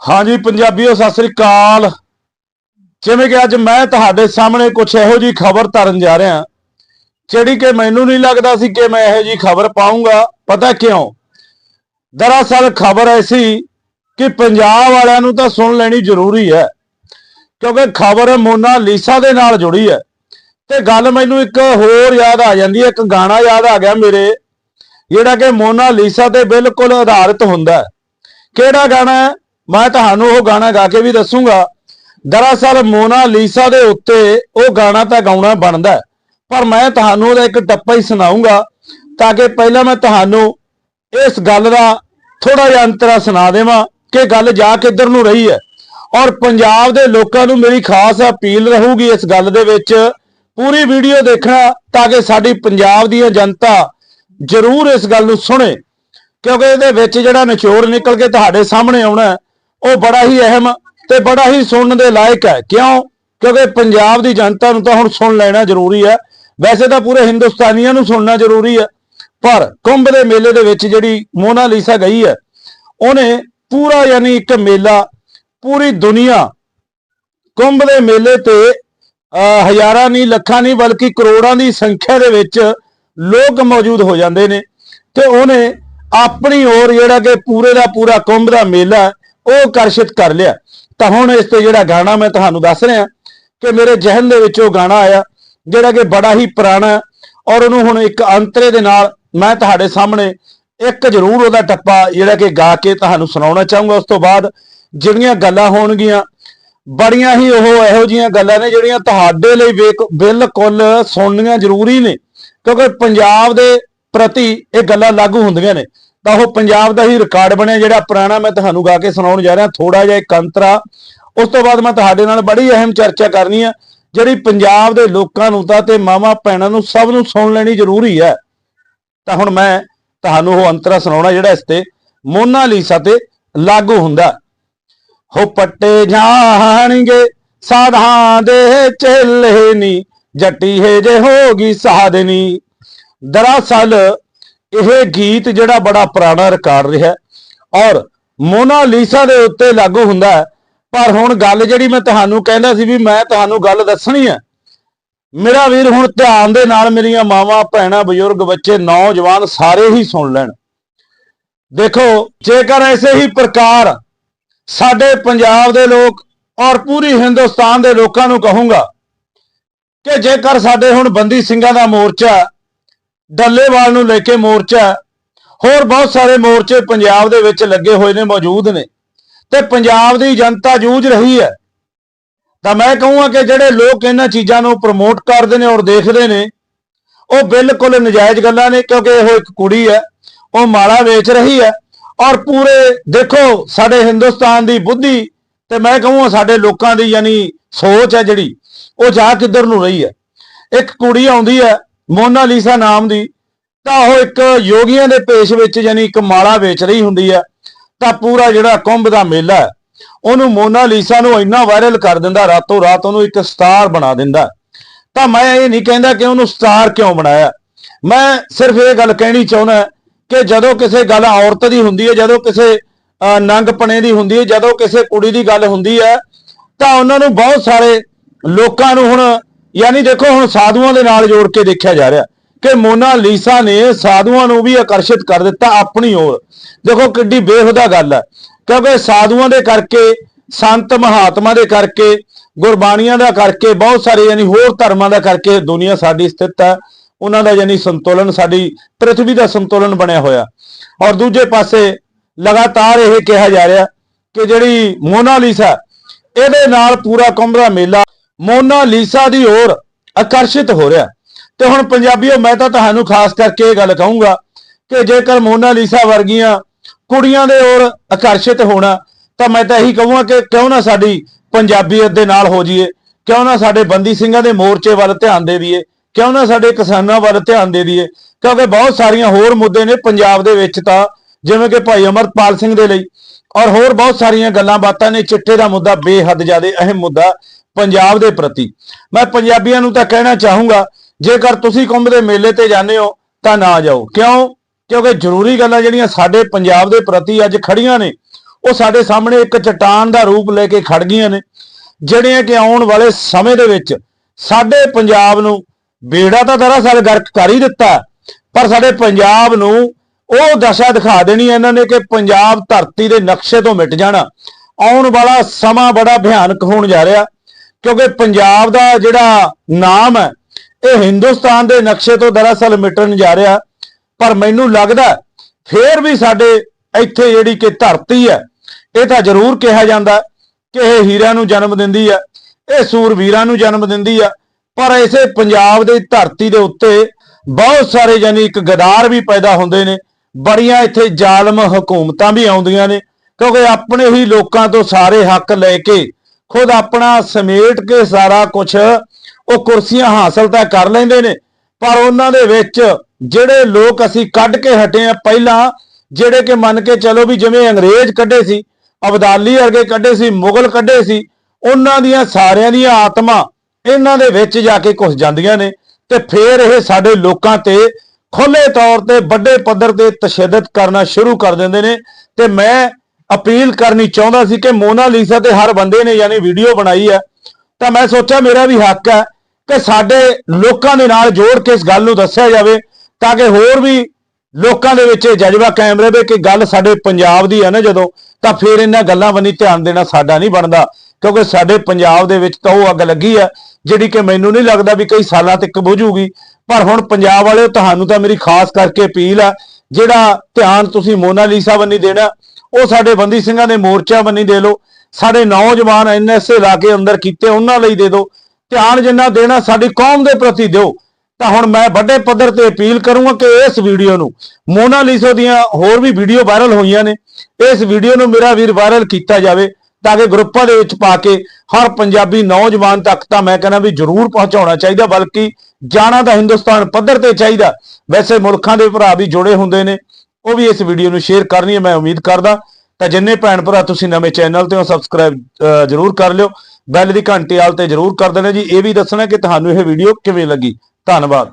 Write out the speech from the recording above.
ਹਾਂਜੀ, ਪੰਜਾਬੀਓ, ਸਤਿ ਸ੍ਰੀ ਅਕਾਲ। ਜਿਵੇਂ ਕਿ ਅੱਜ ਮੈਂ ਤੁਹਾਡੇ ਸਾਹਮਣੇ ਕੁਝ ਇਹੋ ਜੀ ਖਬਰ ਧਰਨ ਜਾ ਰਿਹਾ, ਜਿਹੜੀ ਕਿ ਮੈਨੂੰ ਨਹੀਂ ਲੱਗਦਾ ਸੀ ਕਿ ਮੈਂ ਇਹੋ ਜੀ ਖਬਰ ਪਾਉਂਗਾ ਪਤਾ ਕਿਉਂ? ਦਰਅਸਲ ਖਬਰ ਐਸੀ ਕਿ ਪੰਜਾਬ ਵਾਲਿਆਂ ਨੂੰ ਤਾਂ ਸੁਣ ਲੈਣੀ ਜ਼ਰੂਰੀ ਹੈ, ਕਿਉਂਕਿ ਖਬਰ ਮੋਨਾ ਲੀਸਾ ਦੇ ਨਾਲ ਜੁੜੀ ਹੈ। ਤੇ ਗੱਲ ਮੈਨੂੰ ਇੱਕ ਹੋਰ ਯਾਦ ਆ ਜਾਂਦੀ ਹੈ, ਇੱਕ ਗਾਣਾ ਯਾਦ ਆ ਗਿਆ ਮੇਰੇ, ਜਿਹੜਾ ਕਿ ਮੋਨਾ ਲੀਸਾ ਤੇ ਬਿਲਕੁਲ ਆਧਾਰਿਤ ਹੁੰਦਾ ਕਿਹੜਾ ਗਾਣਾ ਹੈ? ਮੈਂ ਤੁਹਾਨੂੰ ਉਹ ਗਾਣਾ ਗਾ ਕੇ ਵੀ ਦੱਸੂਗਾ। ਦਰਅਸਲ ਮੋਨਾ ਲੀਸਾ ਦੇ ਉੱਤੇ ਉਹ ਗਾਣਾ ਤਾਂ ਗਾਉਣਾ ਬਣਦਾ ਪਰ ਮੈਂ ਤੁਹਾਨੂੰ ਉਹਦਾ ਇੱਕ ਟੱਪਾ ਹੀ ਸੁਣਾਉਂਗਾ ਤਾਂ ਕਿ ਪਹਿਲਾਂ ਮੈਂ ਤੁਹਾਨੂੰ ਇਸ ਗੱਲ ਦਾ ਥੋੜਾ ਜਿਹਾ ਅੰਤਰਾ ਸੁਣਾ ਦੇਵਾਂ ਕਿ ਗੱਲ ਜਾ ਕਿੱਧਰ ਨੂੰ ਰਹੀ ਹੈ। ਔਰ ਪੰਜਾਬ ਦੇ ਲੋਕਾਂ ਨੂੰ ਮੇਰੀ ਖਾਸ ਅਪੀਲ ਰਹੂਗੀ ਇਸ ਗੱਲ ਦੇ ਵਿੱਚ, ਪੂਰੀ ਵੀਡੀਓ ਦੇਖਣਾ ਤਾਂ ਕਿ ਸਾਡੀ ਪੰਜਾਬ ਦੀ ਜਨਤਾ ਜ਼ਰੂਰ ਇਸ ਗੱਲ ਨੂੰ ਸੁਣੇ, ਕਿਉਂਕਿ ਇਹਦੇ ਵਿੱਚ ਜਿਹੜਾ ਨਿਚੋੜ ਨਿਕਲ ਕੇ ਤੁਹਾਡੇ ਸਾਹਮਣੇ ਆਉਣਾ ਉਹ ਬੜਾ ਹੀ ਅਹਿਮ ਤੇ ਬੜਾ ਹੀ ਸੁਣਨ ਦੇ ਲਾਇਕ ਹੈ। ਕਿਉਂ? ਕਿਉਂਕਿ ਪੰਜਾਬ ਦੀ ਜਨਤਾ ਨੂੰ ਤਾਂ ਹੁਣ ਸੁਣ ਲੈਣਾ ਜ਼ਰੂਰੀ ਹੈ। ਵੈਸੇ ਤਾਂ ਪੂਰੇ ਹਿੰਦੁਸਤਾਨੀਆਂ ਨੂੰ ਸੁਣਨਾ ਜ਼ਰੂਰੀ ਹੈ। ਪਰ ਕੁੰਭ ਦੇ ਮੇਲੇ ਦੇ ਵਿੱਚ ਜਿਹੜੀ ਮੋਨਾ ਲੀਸਾ ਗਈ ਹੈ ਉਹਨੇ ਪੂਰਾ ਯਾਨੀ ਇੱਕ ਮੇਲਾ ਪੂਰੀ ਦੁਨੀਆ ਕੁੰਭ ਦੇ ਮੇਲੇ ਤੇ ਅਹ, ਹਜ਼ਾਰਾਂ ਨਹੀਂ ਲੱਖਾਂ ਨਹੀਂ ਬਲਕਿ ਕਰੋੜਾਂ ਦੀ ਸੰਖਿਆ ਦੇ ਵਿੱਚ ਲੋਕ ਮੌਜੂਦ ਹੋ ਜਾਂਦੇ ਨੇ। ਤੇ ਉਹਨੇ ਆਪਣੀ ਔਰ ਜਿਹੜਾ ਕਿ ਪੂਰੇ ਦਾ ਪੂਰਾ ਕੁੰਭ ਦਾ ਮੇਲਾ ਉਹ ਆਕਰਸ਼ਿਤ ਕਰ ਲਿਆ। ਤਾਂ ਹੁਣ ਇਸ ਤੇ ਜਿਹੜਾ ਗਾਣਾ ਮੈਂ ਤੁਹਾਨੂੰ ਦੱਸ ਰਿਹਾ ਕਿ ਮੇਰੇ ਜ਼ਿਹਨ ਦੇ ਵਿੱਚ ਉਹ ਗਾਣਾ ਆਇਆ, ਜਿਹੜਾ ਕਿ ਬੜਾ ਹੀ ਪੁਰਾਣਾ ਔਰ ਉਹਨੂੰ ਹੁਣ ਇੱਕ ਅੰਤਰੇ ਦੇ ਨਾਲ ਮੈਂ ਤੁਹਾਡੇ ਸਾਹਮਣੇ ਇੱਕ ਜ਼ਰੂਰ ਉਹਦਾ ਟੱਪਾ ਜਿਹੜਾ ਕਿ ਗਾ ਕੇ ਤੁਹਾਨੂੰ ਸੁਣਾਉਣਾ ਚਾਹੂੰਗਾ। ਉਸ ਤੋਂ ਬਾਅਦ ਜਿਹੜੀਆਂ ਗੱਲਾਂ ਹੋਣਗੀਆਂ, ਬੜੀਆਂ ਹੀ ਉਹ ਇਹੋ ਜੀਆਂ ਗੱਲਾਂ ਨੇ ਜਿਹੜੀਆਂ ਤੁਹਾਡੇ ਲਈ ਵੇਕ- ਬਿਲਕੁਲ ਸੁਣਨੀਆਂ ਜ਼ਰੂਰੀ ਨੇ, ਕਿਉਂਕਿ ਪੰਜਾਬ ਦੇ ਪ੍ਰਤੀ ਇਹ ਗੱਲਾਂ ਲਾਗੂ ਹੁੰਦੀਆਂ ਨੇ। ਤਾਂ ਉਹ ਪੰਜਾਬ ਦਾ ਹੀ ਰਿਕਾਰਡ ਬਣਿਆ, ਜਿਹੜਾ ਪੁਰਾਣਾ ਮੈਂ ਤੁਹਾਨੂੰ ਗਾ ਕੇ ਸੁਣਾਉਣ ਜਾ ਰਿਹਾ ਥੋੜਾ ਜਿਹਾ ਇੱਕ ਅੰਤਰਾ ਉਸ ਤੋਂ ਬਾਅਦ ਮੈਂ ਤੁਹਾਡੇ ਨਾਲ ਬੜੀ ਅਹਿਮ ਚਰਚਾ ਕਰਨੀ ਹੈ ਜਿਹੜੀ ਪੰਜਾਬ ਦੇ ਲੋਕਾਂ ਨੂੰ ਤਾਂ ਤੇ ਮਾਮਾ ਭੈਣਾਂ ਨੂੰ ਸਭ ਨੂੰ ਸੁਣ ਲੈਣੀ ਜ਼ਰੂਰੀ ਹੈ। ਤਾਂ ਹੁਣ ਮੈਂ ਤੁਹਾਨੂੰ ਉਹ ਅੰਤਰਾ ਸੁਣਾਉਣਾ ਜਿਹੜਾ ਇਸ ਤੇ ਮੋਨਾਲੀਸਾ ਤੇ ਲਾਗੂ ਹੁੰਦਾ। ਹੋ ਪੱਟੇ ਜਾਣਗੇ, ਸਾਧਾਂ ਦੇ ਚੇਲੇ ਨੀ, ਜੱਟੀ ਹੈ ਜੇ ਹੋਗੀ ਸਾਧਨੀ ਦਰਅਸਲ ਇਹ ਗੀਤ ਜਿਹੜਾ ਬੜਾ ਪੁਰਾਣਾ ਰਿਕਾਰਡ ਰਿਹਾ ਔਰ ਮੋਨਾ ਲੀਸਾ ਦੇ ਉੱਤੇ ਲਾਗੂ ਹੁੰਦਾ ਹੈ। ਪਰ ਹੁਣ ਗੱਲ ਜਿਹੜੀ ਮੈਂ ਤੁਹਾਨੂੰ ਕਹਿੰਦਾ ਸੀ ਵੀ ਮੈਂ ਤੁਹਾਨੂੰ ਗੱਲ ਦੱਸਣੀ ਹੈ। ਮੇਰਾ ਵੀਰ ਹੁਣ ਧਿਆਨ ਦੇ ਨਾਲ ਮੇਰੀਆਂ ਮਾਵਾਂ, ਭੈਣਾਂ, ਬਜ਼ੁਰਗ, ਬੱਚੇ, ਨੌਜਵਾਨ ਸਾਰੇ ਹੀ ਸੁਣ ਲੈਣ। ਦੇਖੋ, ਜੇਕਰ ਐਸੇ ਹੀ ਪ੍ਰਕਾਰ ਸਾਡੇ ਪੰਜਾਬ ਦੇ ਲੋਕ ਔਰ ਪੂਰੀ ਹਿੰਦੁਸਤਾਨ ਦੇ ਲੋਕਾਂ ਨੂੰ ਕਹੂੰਗਾ ਕਿ ਜੇਕਰ ਸਾਡੇ ਹੁਣ ਬੰਦੀ ਸਿੰਘਾਂ ਦਾ ਮੋਰਚਾ ਡੱਲੇਵਾਲ ਨੂੰ ਲੈ ਕੇ ਮੋਰਚਾ ਹੋਰ ਬਹੁਤ ਸਾਰੇ ਮੋਰਚੇ ਪੰਜਾਬ ਦੇ ਵਿੱਚ ਲੱਗੇ ਹੋਏ ਨੇ, ਮੌਜੂਦ ਨੇ। ਤੇ ਪੰਜਾਬ ਦੀ ਜਨਤਾ ਜੂਝ ਰਹੀ ਹੈ। ਤਾਂ ਮੈਂ ਕਹੂੰਗਾ ਕਿ ਜਿਹੜੇ ਲੋਕ ਇਹਨਾਂ ਚੀਜ਼ਾਂ ਨੂੰ ਪ੍ਰਮੋਟ ਕਰਦੇ ਨੇ ਔਰ ਦੇਖਦੇ ਨੇ, ਉਹ ਬਿਲਕੁਲ ਨਜਾਇਜ਼ ਗੱਲਾਂ ਨੇ, ਕਿਉਂਕਿ ਇਹ ਇੱਕ ਕੁੜੀ ਹੈ, ਉਹ ਮਾਲਾ ਵੇਚ ਰਹੀ ਹੈ। ਔਰ ਪੂਰੇ ਦੇਖੋ, ਸਾਡੇ ਹਿੰਦੁਸਤਾਨ ਦੀ ਬੁੱਧੀ, ਤੇ ਮੈਂ ਕਹੂੰਗਾ ਸਾਡੇ ਲੋਕਾਂ ਦੀ ਯਾਨੀ ਸੋਚ ਹੈ ਜਿਹੜੀ, ਉਹ ਜਾ ਕਿੱਧਰ ਨੂੰ ਰਹੀ ਹੈ। ਇੱਕ ਕੁੜੀ ਆਉਂਦੀ ਹੈ ਮੋਨਾਲੀਸਾ ਨਾਮ ਦੀ ਤਾਂ ਉਹ ਇੱਕ ਯੋਗੀਆਂ ਦੇ ਪੇਸ਼ ਵਿੱਚ ਯਾਨੀ ਇੱਕ ਮਾਲਾ ਵੇਚ ਰਹੀ ਹੁੰਦੀ ਹੈ ਤਾਂ ਪੂਰਾ ਜਿਹੜਾ ਕੁੰਭ ਦਾ ਮੇਲਾ ਹੈ ਉਹਨੂੰ ਮੋਨਾਲੀਸਾ ਨੂੰ ਇੰਨਾ ਵਾਇਰਲ ਕਰ ਦਿੰਦਾ ਰਾਤੋਂ ਰਾਤ ਉਹਨੂੰ ਇੱਕ ਸਟਾਰ ਬਣਾ ਦਿੰਦਾ। ਤਾਂ ਮੈਂ ਇਹ ਨਹੀਂ ਕਹਿੰਦਾ ਕਿ ਉਹਨੂੰ ਸਟਾਰ ਕਿਉਂ ਬਣਾਇਆ। ਮੈਂ ਸਿਰਫ ਇਹ ਗੱਲ ਕਹਿਣੀ ਚਾਹੁੰਦਾ ਕਿ ਜਦੋਂ ਕਿਸੇ ਗੱਲ ਔਰਤ ਦੀ ਹੁੰਦੀ ਹੈ ਜਦੋਂ ਕਿਸੇ ਅਹ, ਨੰਗਪਣੇ ਦੀ ਹੁੰਦੀ ਹੈ ਜਦੋਂ ਕਿਸੇ ਕੁੜੀ ਦੀ ਗੱਲ ਹੁੰਦੀ ਹੈ ਤਾਂ ਉਹਨਾਂ ਨੂੰ ਬਹੁਤ ਸਾਰੇ ਲੋਕਾਂ ਨੂੰ ਹੁਣ ਯਾਨੀ ਦੇਖੋ ਹੁਣ ਸਾਧੂਆਂ ਦੇ ਨਾਲ ਜੋੜ ਕੇ ਦੇਖਿਆ ਜਾ ਰਿਹਾ ਕਿ ਮੋਨਾਲੀਸਾ ਨੇ ਸਾਧੂਆਂ ਨੂੰ ਵੀ ਆਕਰਸ਼ਿਤ ਕਰ ਦਿੱਤਾ ਆਪਣੀ ਓਰ। ਦੇਖੋ ਕਿੱਡੀ ਬੇਹੁਦਾ ਗੱਲ ਹੈ, ਕਿਉਂਕਿ ਸਾਧੂਆਂ ਦੇ ਕਰਕੇ, ਸੰਤ ਮਹਾਤਮਾ ਦੇ ਕਰਕੇ, ਗੁਰਬਾਣੀਆਂ ਦਾ ਕਰਕੇ, ਬਹੁਤ ਸਾਰੇ ਯਾਨੀ ਹੋਰ ਧਰਮਾਂ ਦਾ ਕਰਕੇ ਦੁਨੀਆ ਸਾਡੀ ਸਥਿਤ ਹੈ। ਉਹਨਾਂ ਦਾ ਯਾਨੀ ਸੰਤੁਲਨ, ਸਾਡੀ ਪ੍ਰithvi ਦਾ ਸੰਤੁਲਨ ਬਣਿਆ ਹੋਇਆ। ਔਰ ਦੂਜੇ ਪਾਸੇ ਲਗਾਤਾਰ ਇਹ ਕਿਹਾ ਜਾ ਰਿਹਾ ਕਿ ਜਿਹੜੀ ਮੋਨਾਲੀਸਾ ਇਹਦੇ ਨਾਲ ਪੂਰਾ ਕੁੰਭ ਦਾ ਮੇਲਾ ਮੋਨਾ ਲੀਸਾ ਦੀ ਹੋਰ ਆਕਰਸ਼ਿਤ ਹੋ ਰਿਹਾ। ਤੇ ਹੁਣ ਪੰਜਾਬੀਓ, ਮੈਂ ਤਾਂ ਤੁਹਾਨੂੰ ਖਾਸ ਕਰਕੇ ਇਹ ਗੱਲ ਕਹੂੰਗਾ ਕਿ ਜੇਕਰ ਮੋਨਾ ਲੀਸਾ ਵਰਗੀਆਂ ਕੁੜੀਆਂ ਦੇ ਹੋਰ ਆਕਰਸ਼ਿਤ ਹੋਣਾ, ਤਾਂ ਮੈਂ ਤਾਂ ਇਹੀ ਕਹੂੰਗਾ ਕਿ ਕਿਉਂ ਨਾ ਸਾਡੀ ਪੰਜਾਬੀਅਤ ਦੇ ਨਾਲ ਹੋ ਜਾਈਏ, ਕਿਉਂ ਨਾ ਸਾਡੇ ਬੰਦੀ ਸਿੰਘਾਂ ਦੇ ਮੋਰਚੇ ਵੱਲ ਧਿਆਨ ਦੇ ਦਈਏ, ਕਿਉਂ ਨਾ ਸਾਡੇ ਕਿਸਾਨਾਂ ਵੱਲ ਧਿਆਨ ਦੇ ਦਈਏ, ਕਿਉਂਕਿ ਬਹੁਤ ਸਾਰੀਆਂ ਹੋਰ ਮੁੱਦੇ ਨੇ ਪੰਜਾਬ ਦੇ ਵਿੱਚ ਤਾਂ, ਜਿਵੇਂ ਕਿ ਭਾਈ ਅਮਰਪਾਲ ਸਿੰਘ ਦੇ ਲਈ, ਔਰ ਹੋਰ ਬਹੁਤ ਸਾਰੀਆਂ ਗੱਲਾਂ ਬਾਤਾਂ ਨੇ, ਚਿੱਟੇ ਦਾ ਮੁੱਦਾ ਬੇਹੱਦ ਜ਼ਿਆਦਾ ਅਹਿਮ ਮੁੱਦਾ ਪੰਜਾਬ ਦੇ ਪ੍ਰਤੀ। ਮੈਂ ਪੰਜਾਬੀਆਂ ਨੂੰ ਤਾਂ ਕਹਿਣਾ ਚਾਹੂੰਗਾ, ਜੇਕਰ ਤੁਸੀਂ ਕੁੰਭ ਦੇ ਮੇਲੇ ਤੇ ਜਾਂਦੇ ਹੋ, ਤਾਂ ਨਾ ਜਾਓ। ਕਿਉਂ? ਕਿਉਂਕਿ ਜ਼ਰੂਰੀ ਗੱਲਾਂ ਜਿਹੜੀਆਂ ਸਾਡੇ ਪੰਜਾਬ ਦੇ ਪ੍ਰਤੀ ਅੱਜ ਖੜੀਆਂ ਨੇ, ਉਹ ਸਾਡੇ ਸਾਹਮਣੇ ਇੱਕ ਚਟਾਨ ਦਾ ਰੂਪ ਲੈ ਕੇ ਖੜ ਗਈਆਂ ਨੇ, ਜਿਹੜੀਆਂ ਕਿ ਆਉਣ ਵਾਲੇ ਸਮੇਂ ਦੇ ਵਿੱਚ ਸਾਡੇ ਪੰਜਾਬ ਨੂੰ ਬੇੜਾ ਤਾਂ ਦਰਅਸਲ ਗਰਕ ਕਰ ਹੀ ਦਿੱਤਾ ਪਰ ਸਾਡੇ ਪੰਜਾਬ ਨੂੰ ਉਹ ਦਸ਼ਾ ਦਿਖਾ ਦੇਣੀ ਹੈ ਇਹਨਾਂ ਨੇ ਕਿ ਪੰਜਾਬ ਧਰਤੀ ਦੇ ਨਕਸ਼ੇ ਤੋਂ ਮਿਟ ਜਾਣਾ। ਆਉਣ ਵਾਲਾ ਸਮਾਂ ਬੜਾ ਭਿਆਨਕ ਹੋਣ ਜਾ ਰਿਹਾ। ਕਿਉਂਕਿ ਪੰਜਾਬ ਦਾ ਜਿਹੜਾ ਨਾਮ ਹੈ ਇਹ ਹਿੰਦੁਸਤਾਨ ਦੇ ਨਕਸ਼ੇ ਤੋਂ ਦਰਅਸਲ ਮਿਟਣ ਜਾ ਰਿਹਾ। ਪਰ ਮੈਨੂੰ ਲੱਗਦਾ ਹੈ, ਫੇਰ ਵੀ ਸਾਡੇ ਇੱਥੇ ਜਿਹੜੀ ਕਿ ਧਰਤੀ ਹੈ ਇਹ ਤਾਂ ਜ਼ਰੂਰ ਕਿਹਾ ਜਾਂਦਾ ਕਿ ਇਹ ਹੀਰਿਆਂ ਨੂੰ ਜਨਮ ਦਿੰਦੀ ਹੈ ਇਹ ਸੂਰਵੀਰਾਂ ਨੂੰ ਜਨਮ ਦਿੰਦੀ ਆ ਪਰ ਇਸੇ ਪੰਜਾਬ ਦੀ ਧਰਤੀ ਦੇ ਉੱਤੇ ਬਹੁਤ ਸਾਰੇ ਯਾਨੀ ਇੱਕ ਗਦਾਰ ਵੀ ਪੈਦਾ ਹੁੰਦੇ ਨੇ ਬੜੀਆਂ ਇੱਥੇ ਜ਼ਾਲਮ ਹਕੂਮਤਾਂ ਵੀ ਆਉਂਦੀਆਂ ਨੇ। ਕਿਉਂਕਿ ਆਪਣੇ ਹੀ ਲੋਕਾਂ ਤੋਂ ਸਾਰੇ ਹੱਕ ਲੈ ਕੇ ਖੁਦ ਆਪਣਾ ਸਮੇਟ ਕੇ ਸਾਰਾ ਕੁਝ ਉਹ ਕੁਰਸੀਆਂ ਹਾਸਲ ਤਾਂ ਕਰ ਲੈਂਦੇ ਨੇ, ਪਰ ਉਹਨਾਂ ਦੇ ਵਿੱਚ ਜਿਹੜੇ ਲੋਕ ਅਸੀਂ ਕੱਢ ਕੇ ਹਟੇ ਆ ਪਹਿਲਾਂ, ਜਿਹੜੇ ਕਿ ਮੰਨ ਕੇ ਚਲੋ ਵੀ ਜਿਵੇਂ ਅੰਗਰੇਜ਼ ਕੱਢੇ ਸੀ, ਅਬਦਾਲੀ ਵਰਗੇ ਕੱਢੇ ਸੀ, ਮੁਗਲ ਕੱਢੇ ਸੀ, ਉਹਨਾਂ ਦੀਆਂ ਸਾਰਿਆਂ ਦੀਆਂ ਆਤਮਾ ਇਹਨਾਂ ਦੇ ਵਿੱਚ ਜਾ ਕੇ ਘੁਸ ਜਾਂਦੀਆਂ ਨੇ ਤੇ ਫੇਰ ਇਹ ਸਾਡੇ ਲੋਕਾਂ ਤੇ ਖੁੱਲੇ ਤੌਰ ਤੇ ਵੱਡੇ ਪੱਧਰ ਤੇ ਤਸ਼ੱਦਦ ਕਰਨਾ ਸ਼ੁਰੂ ਕਰ ਦਿੰਦੇ ਨੇ ਤੇ ਮੈਂ ਅਪੀਲ ਕਰਨੀ ਚਾਹੁੰਦਾ ਸੀ ਕਿ ਮੋਨਾ ਲੀਸਾ ਤੇ ਹਰ ਬੰਦੇ ਨੇ ਯਾਨੀ ਵੀਡੀਓ ਬਣਾਈ ਹੈ, ਤਾਂ ਮੈਂ ਸੋਚਿਆ ਮੇਰਾ ਵੀ ਹੱਕ ਹੈ ਕਿ ਸਾਡੇ ਲੋਕਾਂ ਦੇ ਨਾਲ ਜੋੜ ਕੇ ਇਸ ਗੱਲ ਨੂੰ ਦੱਸਿਆ ਜਾਵੇ, ਤਾਂ ਕਿ ਹੋਰ ਵੀ ਲੋਕਾਂ ਦੇ ਵਿੱਚ ਇਹ ਜਜ਼ਬਾ ਕਾਇਮ ਰਹੇ ਕਿ ਗੱਲ ਸਾਡੇ ਪੰਜਾਬ ਦੀ ਹੈ ਨਾ ਜਦੋਂ, ਤਾਂ ਫਿਰ ਇਹਨਾਂ ਗੱਲਾਂ ਬੰਨੀ ਧਿਆਨ ਦੇਣਾ ਸਾਡਾ ਨਹੀਂ ਬਣਦਾ, ਕਿਉਂਕਿ ਸਾਡੇ ਪੰਜਾਬ ਦੇ ਵਿੱਚ ਤਾਂ ਉਹ ਅੱਗ ਲੱਗੀ ਹੈ, ਜਿਹੜੀ ਕਿ ਮੈਨੂੰ ਨਹੀਂ ਲੱਗਦਾ ਵੀ ਕਈ ਸਾਲਾਂ ਤੱਕ ਬੁਝੂਗੀ ਪਰ ਹੁਣ ਪੰਜਾਬ ਵਾਲਿਓ ਤੁਹਾਨੂੰ ਤਾਂ ਮੇਰੀ ਖਾਸ ਕਰਕੇ ਅਪੀਲ ਹੈ, ਜਿਹੜਾ ਧਿਆਨ ਤੁਸੀਂ ਮੋਨਾਲੀਸਾ ਬੰਨੀ ਦੇਣਾ ਉਹ ਸਾਡੇ ਬੰਦੀ ਸਿੰਘਾਂ ਦੇ ਮੋਰਚਾ ਬੰਨੀ ਦੇ ਲਓ, ਸਾਡੇ ਨੌਜਵਾਨ ਐਨਐਸਏ ਲਾ ਕੇ ਅੰਦਰ ਕੀਤੇ, ਉਹਨਾਂ ਲਈ ਦੇ ਦਿਓ ਧਿਆਨ ਜਿੰਨਾ ਦੇਣਾ ਸਾਡੀ ਕੌਮ ਦੇ ਪ੍ਰਤੀ ਦਿਓ। ਤਾਂ ਹੁਣ ਮੈਂ ਵੱਡੇ ਪੱਧਰ ਤੇ ਅਪੀਲ ਕਰੂੰਗਾ ਕਿ ਇਸ ਵੀਡੀਓ ਨੂੰ ਮੋਨਾਲੀਸੋ ਦੀਆਂ ਹੋਰ ਵੀ ਵੀਡੀਓ ਵਾਇਰਲ ਹੋਈਆਂ ਨੇ, ਇਸ ਵੀਡੀਓ ਨੂੰ ਮੇਰਾ ਵੀਰ ਵਾਇਰਲ ਕੀਤਾ ਜਾਵੇ, ਤਾਂ ਕਿ ਗਰੁੱਪਾਂ ਦੇ ਵਿੱਚ ਪਾ ਕੇ ਹਰ ਪੰਜਾਬੀ ਨੌਜਵਾਨ ਤੱਕ ਤਾਂ ਮੈਂ ਕਹਿੰਦਾ ਵੀ ਜ਼ਰੂਰ ਪਹੁੰਚਾਉਣਾ ਚਾਹੀਦਾ, ਬਲਕਿ ਜਾਣਾ ਤਾਂ ਹਿੰਦੁਸਤਾਨ ਪੱਧਰ ਤੇ ਚਾਹੀਦਾ। ਵੈਸੇ ਮੁਲਕਾਂ ਦੇ ਭਰਾ ਵੀ ਜੁੜੇ ਹੁੰਦੇ ਨੇ ਉਹ ਵੀ ਇਸ ਵੀਡੀਓ ਨੂੰ ਸ਼ੇਅਰ ਕਰਨੀ ਹੈ, ਮੈਂ ਉਮੀਦ ਕਰਦਾ। ਤਾਂ ਜਿੰਨੇ ਭੈਣ ਭਰਾ ਤੁਸੀਂ ਨਵੇਂ ਚੈਨਲ ਤੇ ਹੋ ਸਬਸਕ੍ਰਾਈਬ ਜਰੂਰ ਕਰ ਲਿਓ। ਬੈਲ ਦੀ ਘੰਟੀ ਆਲ ਤੇ ਜਰੂਰ ਕਰ ਦੇਣਾ ਜੀ। ਇਹ ਵੀ ਦੱਸਣਾ ਕਿ ਤੁਹਾਨੂੰ ਇਹ ਵੀਡੀਓ ਕਿਵੇਂ ਲੱਗੀ। ਧੰਨਵਾਦ।